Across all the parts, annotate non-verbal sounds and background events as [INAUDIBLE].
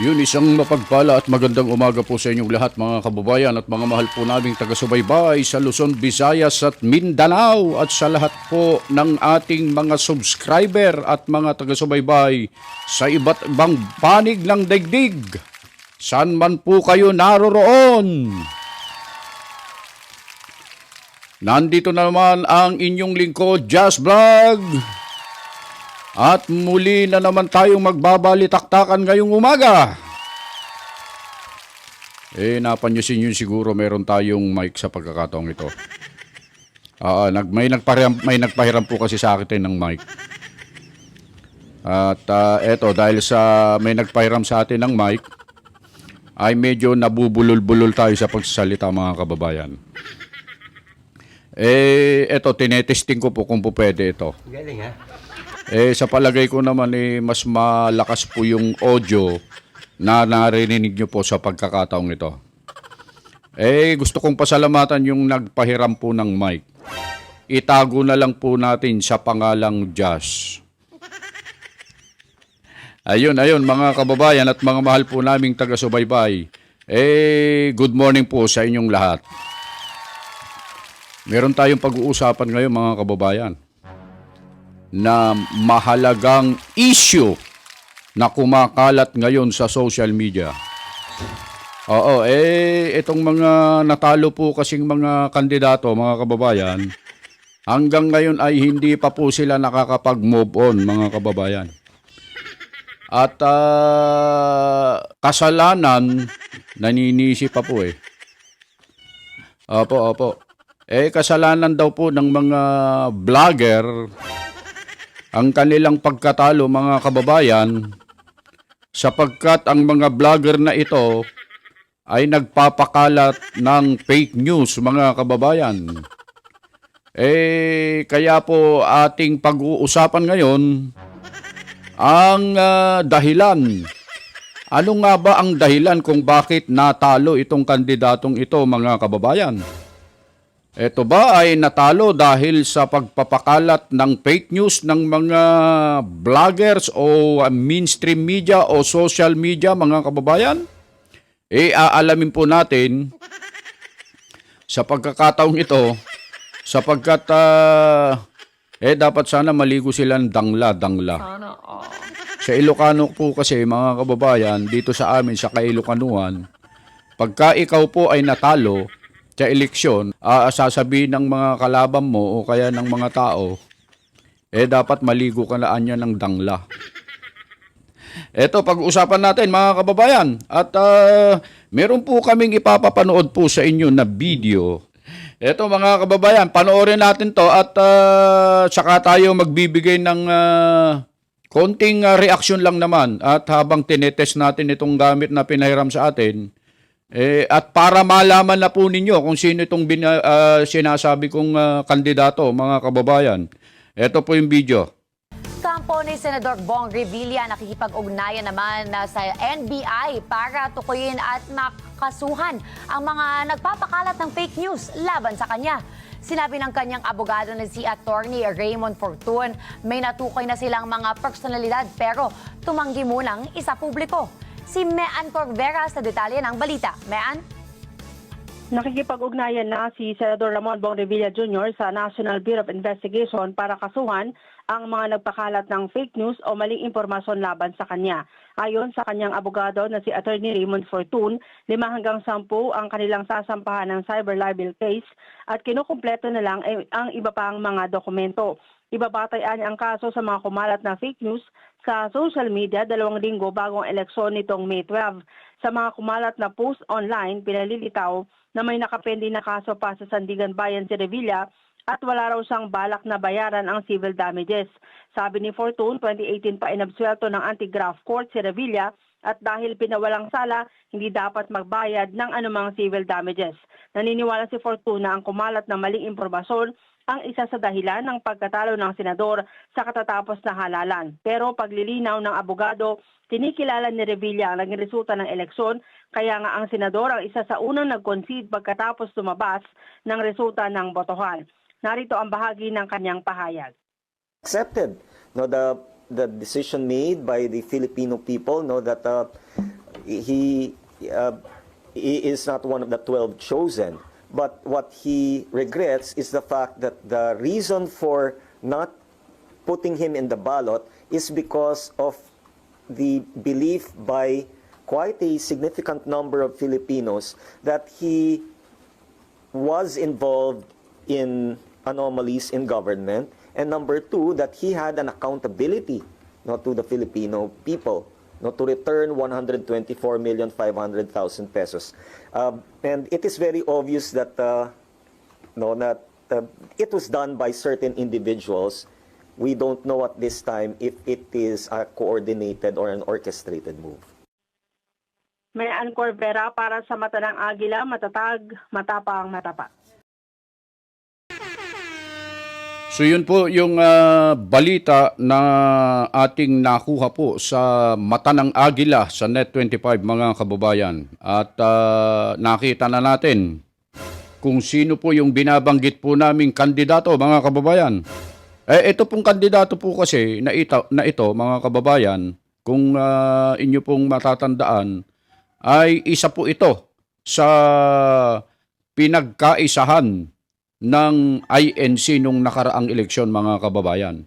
Yun, isang mapagpala at magandang umaga po sa inyong lahat mga kababayan at mga mahal po naming taga-subaybay sa Luzon, Visayas at Mindanao at sa lahat po ng ating mga subscriber at mga taga-subaybay sa iba't ibang panig ng daigdig. Saan man po kayo naroroon. Nandito na naman ang inyong lingkod, Jazz Vlog. At muli na naman tayong magbabalitaktakan ngayong umaga. Eh, napanyosin yun siguro meron tayong mic sa pagkakataong ito. Ah, nag, may, nagpahiram, may nagpahiram po kasi sa akin ng mic. At ah, eto, dahil sa may nagpahiram sa atin ng mic, ay medyo nabubulol-bulol tayo sa pagsasalita mga kababayan. Eh, eto, tinetesting ko po kung po pwede ito. Galing ha? Eh, sa palagay ko naman, eh, mas malakas po yung audio na narinig nyo po sa pagkakataong ito. Eh, gusto kong pasalamatan yung nagpahiram po ng mic. Itago na lang po natin sa pangalang Jazz. Ayun, ayun, mga kababayan at mga mahal po naming taga-subaybay. Eh, good morning po sa inyong lahat. Meron tayong pag-uusapan ngayon, mga kababayan na mahalagang issue na kumakalat ngayon sa social media. Oo, eh, itong mga natalo po kasing mga kandidato, mga kababayan, hanggang ngayon ay hindi pa po sila nakakapag-move on, mga kababayan. At ah, kasalanan, naninisi pa po eh. Opo, opo. Eh, kasalanan daw po ng mga vlogger ang kanilang pagkatalo mga kababayan sapagkat ang mga vlogger na ito ay nagpapakalat ng fake news mga kababayan. Eh kaya po ating pag-uusapan ngayon ang ah, dahilan. Ano nga ba ang dahilan kung bakit natalo itong kandidatong ito mga kababayan? Ito ba ay natalo dahil sa pagpapakalat ng fake news ng mga vloggers o mainstream media o social media mga kababayan? Eh aalamin po natin sa pagkakataong ito sapagkat ah, eh dapat sana maligo silang dangla-dangla. Sa Ilocano po kasi mga kababayan dito sa amin sa Kailocanuan pagka ikaw po ay natalo sa eleksyon, ah, sasabihin ng mga kalaban mo o kaya ng mga tao, eh dapat maligo ka na anya ng dangla. Ito, pag-usapan natin mga kababayan. At ah, meron po kaming ipapapanood po sa inyo na video. Ito mga kababayan, panoorin natin to at ah, saka tayo magbibigay ng ah, konting ah, reaksyon lang naman. At habang tinetest natin itong gamit na pinahiram sa atin, eh, at para malaman na po ninyo kung sino itong bina, ah, sinasabi kong ah, kandidato, mga kababayan. Ito po yung video. Kampo ni Senador Bong Revilla nakikipag-ugnayan naman na sa NBI para tukuyin at makasuhan ang mga nagpapakalat ng fake news laban sa kanya. Sinabi ng kanyang abogado na si Attorney Raymond Fortun, may natukoy na silang mga personalidad pero tumanggi munang isa publiko. Si Mean Corvera sa detalye ng balita. Mean? Nakikipag-ugnayan na si Senador Ramon Bong Revilla Jr. sa National Bureau of Investigation para kasuhan ang mga nagpakalat ng fake news o maling impormasyon laban sa kanya. Ayon sa kanyang abogado na si Attorney Raymond Fortun, lima hanggang sampu ang kanilang sasampahan ng cyber libel case at kinukumpleto na lang ay- ang iba pang mga dokumento. Ibabatayan ang kaso sa mga kumalat na fake news sa social media dalawang linggo bagong eleksyon nitong May 12. Sa mga kumalat na post online, pinalilitaw na may nakapende na kaso pa sa Sandigan Bayan si Revilla at wala raw siyang balak na bayaran ang civil damages. Sabi ni Fortune, 2018 pa inabsuelto ng anti-graft court si Revilla at dahil pinawalang sala, hindi dapat magbayad ng anumang civil damages. Naniniwala si Fortune na ang kumalat ng maling impormasyon ang isa sa dahilan ng pagkatalo ng senador sa katatapos na halalan. Pero paglilinaw ng abogado, tinikilala ni Revilla ang naging resulta ng eleksyon, kaya nga ang senador ang isa sa unang nag-concede pagkatapos lumabas ng resulta ng botohan. Narito ang bahagi ng kanyang pahayag. accepted no the the decision made by the Filipino people no that uh, he uh, he is not one of the 12 chosen. But what he regrets is the fact that the reason for not putting him in the ballot is because of the belief by quite a significant number of Filipinos that he was involved in anomalies in government, and number two, that he had an accountability no, to the Filipino people no, to return 124,500,000 pesos. Uh, and it is very obvious that, uh, no, that uh, it was done by certain individuals. We don't know at this time if it is a coordinated or an orchestrated move. May Ancor Vera para sa mata ng agila, matatag, matapang, matapat. So yun po yung ah, balita na ating nakuha po sa Mata ng Agila sa Net25 mga kababayan. At ah, nakita na natin kung sino po yung binabanggit po naming kandidato mga kababayan. Eh ito pong kandidato po kasi na ito, na ito mga kababayan, kung ah, inyo pong matatandaan, ay isa po ito sa pinagkaisahan ng INC nung nakaraang eleksyon mga kababayan.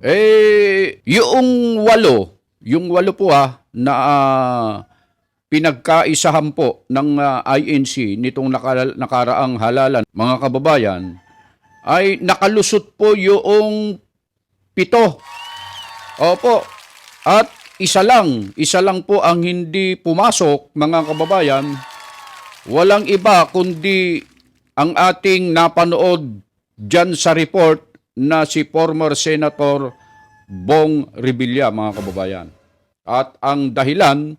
Eh, yung walo, yung walo po ha, na ah, pinagkaisahan po ng ah, INC nitong naka- nakaraang halalan, mga kababayan, ay nakalusot po yung pito. Opo. At isa lang, isa lang po ang hindi pumasok, mga kababayan, walang iba kundi ang ating napanood dyan sa report na si former Senator Bong Revilla, mga kababayan. At ang dahilan,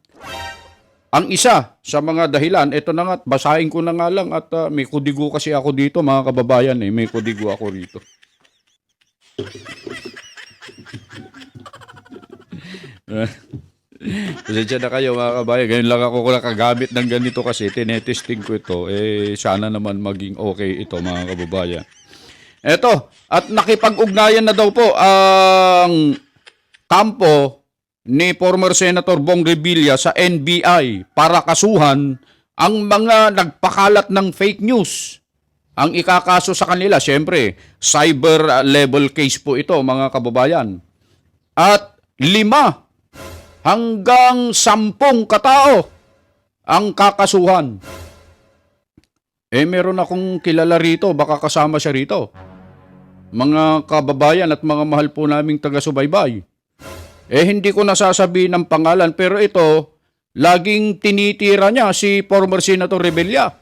ang isa sa mga dahilan, ito na nga, basahin ko na nga lang at ah, may kudigo kasi ako dito, mga kababayan, eh, may kudigo ako rito. [LAUGHS] Pasensya na kayo mga kabayan. Ganyan lang ako kung nakagamit ng ganito kasi tinetesting ko ito. Eh, sana naman maging okay ito mga kababayan. Eto, at nakipag-ugnayan na daw po ang kampo ni former Senator Bong Revilla sa NBI para kasuhan ang mga nagpakalat ng fake news. Ang ikakaso sa kanila, syempre, cyber level case po ito mga kababayan. At lima hanggang sampung katao ang kakasuhan. Eh, meron akong kilala rito, baka kasama siya rito. Mga kababayan at mga mahal po naming taga-subaybay. Eh, hindi ko nasasabihin ng pangalan, pero ito, laging tinitira niya si former Senator Rebella.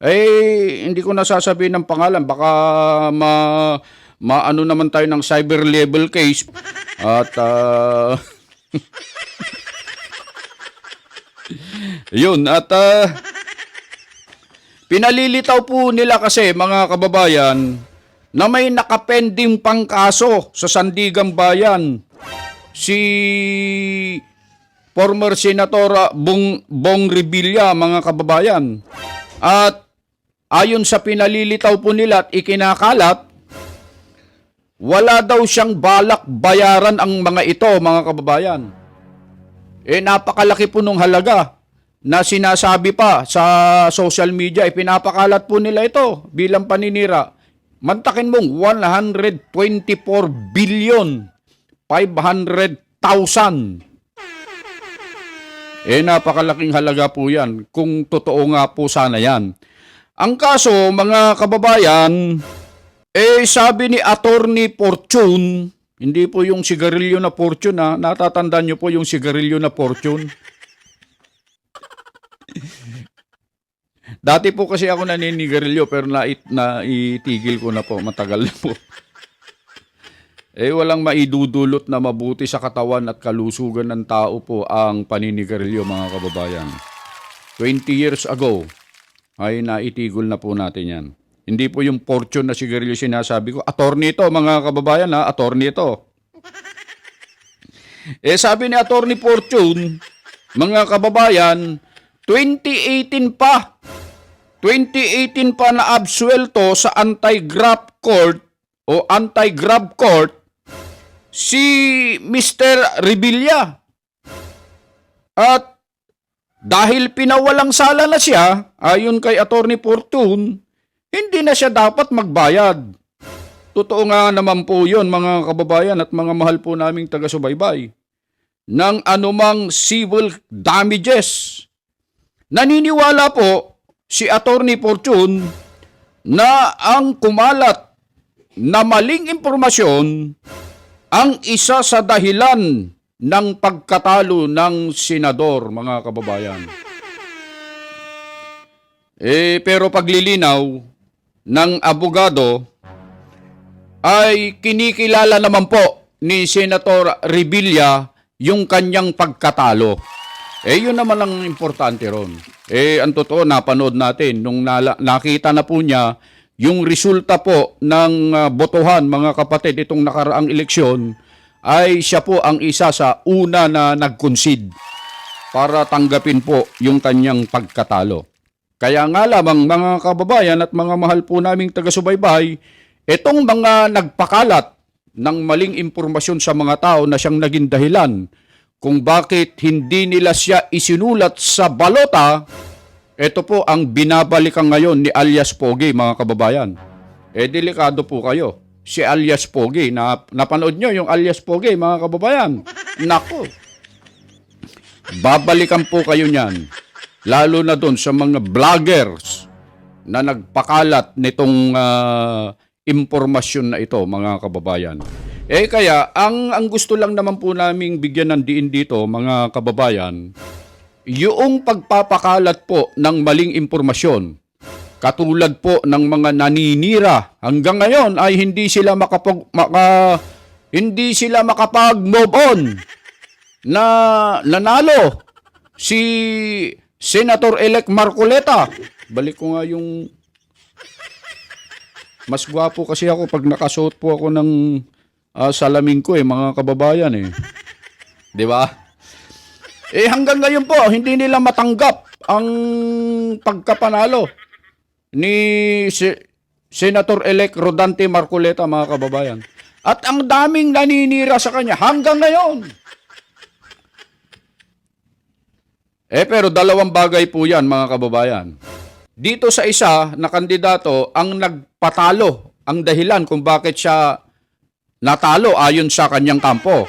Eh, hindi ko nasasabihin ng pangalan, baka ma, maano naman tayo ng cyber level case. At, ah, Yun, at ah, pinalilitaw po nila kasi mga kababayan na may nakapending pang kaso sa Sandigang Bayan. Si former Senator Bong, Bong Revilla, mga kababayan. At ayon sa pinalilitaw po nila at ikinakalat, wala daw siyang balak bayaran ang mga ito, mga kababayan. Eh napakalaki po nung halaga na sinasabi pa sa social media, ipinapakalat po nila ito bilang paninira. Mantakin mong 124 billion 500,000. Eh napakalaking halaga po yan kung totoo nga po sana yan. Ang kaso mga kababayan, eh sabi ni Attorney Fortune, hindi po yung sigarilyo na Fortune ha, natatandaan niyo po yung sigarilyo na Fortune. Dati po kasi ako naninigarilyo pero na, na itigil ko na po, matagal na po. Eh walang maidudulot na mabuti sa katawan at kalusugan ng tao po ang paninigarilyo mga kababayan. 20 years ago ay naitigol na po natin yan. Hindi po yung fortune na sigarilyo sinasabi ko. Attorney ito mga kababayan ha, attorney ito. [LAUGHS] Eh sabi ni Attorney Fortune, mga kababayan, 2018 pa 2018 pa na absuelto sa anti-grab court o anti-grab court si Mr. Revilla. At dahil pinawalang sala na siya, ayon kay Attorney Fortune, hindi na siya dapat magbayad. Totoo nga naman po yun mga kababayan at mga mahal po naming taga-subaybay ng anumang civil damages. Naniniwala po si Attorney Fortune na ang kumalat na maling impormasyon ang isa sa dahilan ng pagkatalo ng senador, mga kababayan. Eh, pero paglilinaw ng abogado ay kinikilala naman po ni Senator Revilla yung kanyang pagkatalo. Eh, yun naman ang importante ron. Eh, ang totoo, napanood natin nung nakita na po niya yung resulta po ng ah, botohan, mga kapatid, itong nakaraang eleksyon, ay siya po ang isa sa una na nag-concede para tanggapin po yung kanyang pagkatalo. Kaya nga lamang mga kababayan at mga mahal po naming taga-subaybay, itong mga nagpakalat ng maling impormasyon sa mga tao na siyang naging dahilan kung bakit hindi nila siya isinulat sa balota, ito po ang binabalikan ngayon ni alias Pogi, mga kababayan. Eh, delikado po kayo. Si alias Pogi, na, napanood nyo yung alias Pogi, mga kababayan. Nako. Babalikan po kayo niyan. Lalo na doon sa mga vloggers na nagpakalat nitong ah, impormasyon na ito, mga kababayan. Eh kaya, ang, ang gusto lang naman po naming bigyan ng diin dito, mga kababayan, yung pagpapakalat po ng maling impormasyon, katulad po ng mga naninira, hanggang ngayon ay hindi sila makapag, maka, hindi sila makapag-move on na nanalo si Senator-elect Marcoleta. Balik ko nga yung mas gwapo kasi ako pag nakasuot po ako ng ah, salamin ko eh, mga kababayan eh. 'Di ba? Eh hanggang ngayon po, hindi nila matanggap ang pagkapanalo ni Se- Senator-elect Rodante Marcoleta, mga kababayan. At ang daming naninira sa kanya hanggang ngayon. Eh pero dalawang bagay po yan mga kababayan. Dito sa isa na kandidato ang nagpatalo ang dahilan kung bakit siya natalo ayon sa kanyang kampo.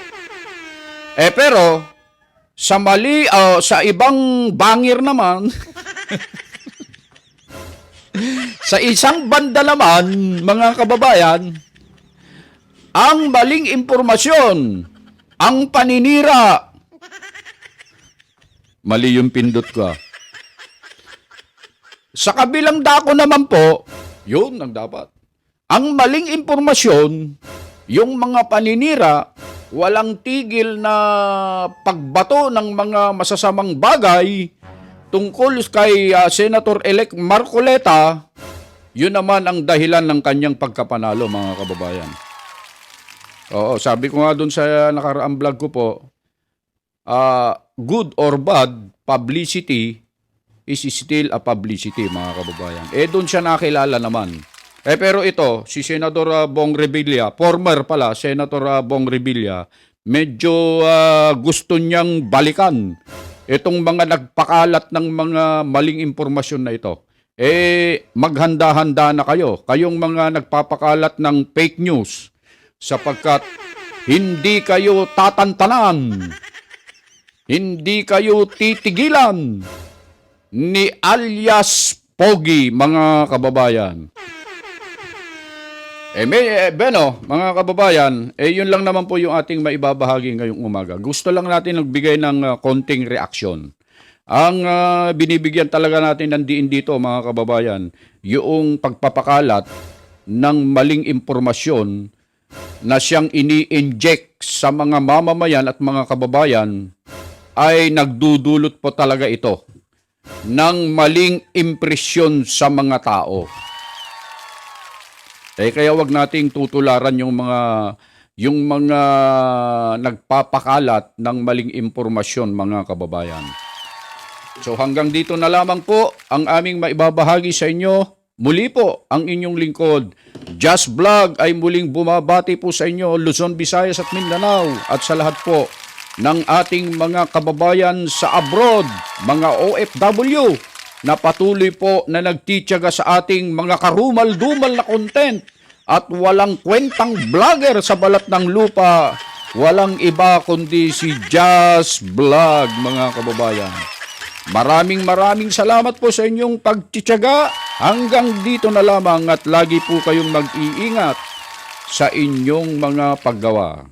Eh pero sa mali ah, sa ibang bangir naman [LAUGHS] sa isang banda naman mga kababayan ang maling impormasyon ang paninira Mali yung pindot ko. ah. Sa kabilang dako naman po, yun ang dapat. Ang maling impormasyon, yung mga paninira, walang tigil na pagbato ng mga masasamang bagay tungkol kay ah, Senator-elect Marcoleta, yun naman ang dahilan ng kanyang pagkapanalo, mga kababayan. Oo, sabi ko nga doon sa nakaraang vlog ko po, ah, good or bad, publicity is still a publicity, mga kababayan. Eh, doon siya nakilala naman. Eh, pero ito, si Senator ah, Bong Revilla, former pala, Senator ah, Bong Revilla, medyo ah, gusto niyang balikan itong mga nagpakalat ng mga maling impormasyon na ito. Eh, maghanda-handa na kayo. Kayong mga nagpapakalat ng fake news sapagkat hindi kayo tatantanan hindi kayo titigilan ni alias Pogi, mga kababayan. Eh, may, eh, Beno, mga kababayan, eh, yun lang naman po yung ating maibabahagi ngayong umaga. Gusto lang natin nagbigay ng ah, konting reaksyon. Ang ah, binibigyan talaga natin ng diin dito, mga kababayan, yung pagpapakalat ng maling impormasyon na siyang ini-inject sa mga mamamayan at mga kababayan ay nagdudulot po talaga ito ng maling impresyon sa mga tao. Eh kaya wag nating tutularan yung mga yung mga nagpapakalat ng maling impormasyon mga kababayan. So hanggang dito na lamang po ang aming maibabahagi sa inyo. Muli po ang inyong lingkod. Just Vlog ay muling bumabati po sa inyo Luzon, Visayas at Mindanao at sa lahat po ng ating mga kababayan sa abroad, mga OFW, na patuloy po na nagtityaga sa ating mga karumal-dumal na content at walang kwentang vlogger sa balat ng lupa. Walang iba kundi si Jazz Vlog, mga kababayan. Maraming maraming salamat po sa inyong pagtityaga. Hanggang dito na lamang at lagi po kayong mag-iingat sa inyong mga paggawa.